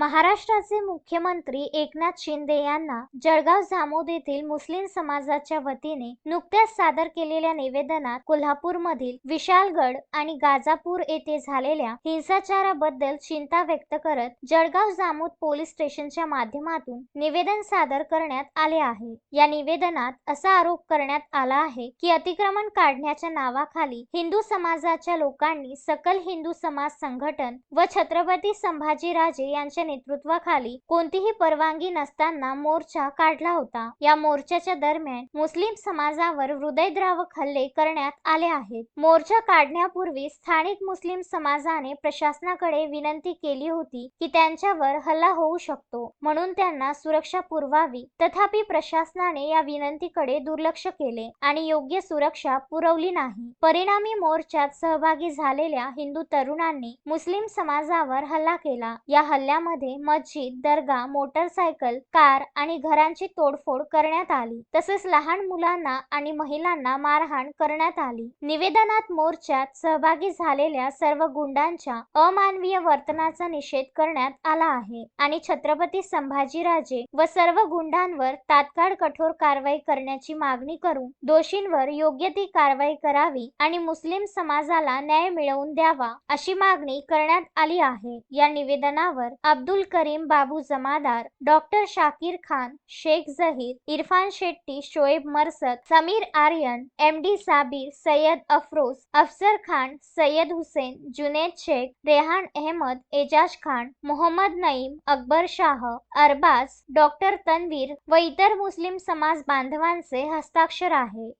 महाराष्ट्राचे मुख्यमंत्री एकनाथ शिंदे यांना जळगाव जामोद येथील मुस्लिम समाजाच्या वतीने नुकत्याच सादर केलेल्या निवेदनात कोल्हापूरमधील विशालगड आणि गाजापूर येथे झालेल्या हिंसाचाराबद्दल चिंता व्यक्त करत जळगाव जामोद पोलीस स्टेशनच्या माध्यमातून निवेदन सादर करण्यात आले आहे. या निवेदनात असा आरोप करण्यात आला आहे की अतिक्रमण काढण्याच्या नावाखाली हिंदू समाजाच्या लोकांनी सकल हिंदू समाज संघटन व छत्रपती संभाजीराजे यांच्या नेतृत्वाखाली कोणतीही परवानगी नसताना मोर्चा काढला होता. या मोर्चाच्या दरम्यान मुस्लिम समाजावर हृदयद्रावक हल्ले करण्यात आले आहेत. मोर्चा काढण्यापूर्वी स्थानिक मुस्लिम समाजाने प्रशासनाकडे विनंती केली होती की त्यांच्यावर हल्ला होऊ शकतो. म्हणून त्यांना सुरक्षा पुरवावी. तथापि प्रशासनाने या विनंतीकडे दुर्लक्ष केले आणि योग्य सुरक्षा पुरवली नाही. परिणामी मोर्चात सहभागी झालेल्या हिंदू तरुणांनी मुस्लिम समाजावर हल्ला केला. या हल्ल्यामध्ये मस्जिद दर्गा मोटरसायकल कार आणि घरांची तोडफोड करण्यात आली. तसेच लहान मुलांना आणि महिलांना मारहाण करण्यात आली. निवेदनात मोर्चात सहभागी झालेल्या सर्व गुंडांच्या अमानवीय वर्तनाचा निषेध करण्यात आला आहे आणि छत्रपती संभाजीराजे व सर्व गुंडांवर तात्काळ कठोर कारवाई करण्याची मागणी करून दोषींवर योग्य ती कारवाई करावी आणि मुस्लिम समाजाला न्याय मिळवून द्यावा अशी मागणी करण्यात आली आहे. या निवेदनावर Abdul Karim Babu Jamadar, doctor Shakir Khan, Shaikh Zaheer, Irfan Shetty, Shoaib Marsad, Sameer Aryan, M D Sabir Sayyed Afroz Afsar Khan, Syed Husen, Junaid Shaikh, Rehan Ahmed, Ejaz Khan, Mohammed Naeem, Akbar Shah, Arbaz, doctor Tanveer व इतर मुस्लिम समाज बांधवांचे हस्ताक्षर आहे.